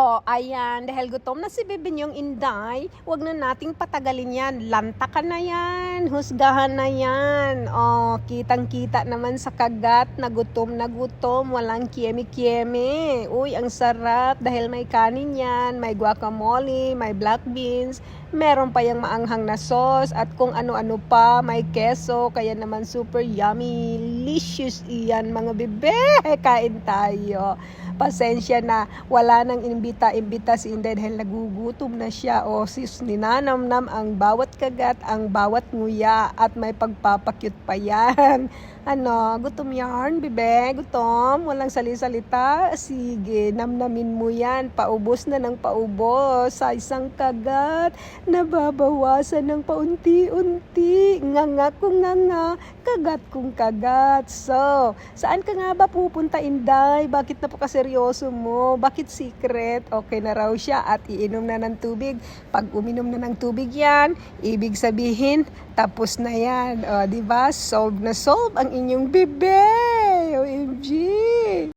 Oh, ayan. Dahil gutom na si Bebe yung Inday, wag na nating patagalin yan. Lantakan na yan. Husgahan na yan. Oh, kitang-kita naman sa kagat na gutom na gutom. Walang kiemi-kiemi. Uy, ang sarap dahil may kanin yan, may guacamole, may black beans, meron pa yung maanghang na sauce at kung ano-ano pa, may keso, kaya naman super yummy, delicious iyan mga bebe. Kain tayo. Pasensya na, wala nang imbita-imbita si Inday dahil nagugutom na siya. O sis, ninanamnam ang bawat kagat, ang bawat nguya at may pagpapakyut pa yan. Ano, gutom yarn, bebe? Gutom? Walang sali-salita? Sige, namnamin mo yan. Paubos na ng paubos sa isang kagat. Nababawasan ng paunti-unti. Nganga kung nganga, kagat kung kagat. So, saan ka nga ba pupunta, Inday? Bakit napakaseryoso mo? Bakit secret? Okay na raw siya at iinom na ng tubig. Pag uminom na ng tubig yan, ibig sabihin, tapos na yan. O, di ba? Solve na solve ang inyong. OMG!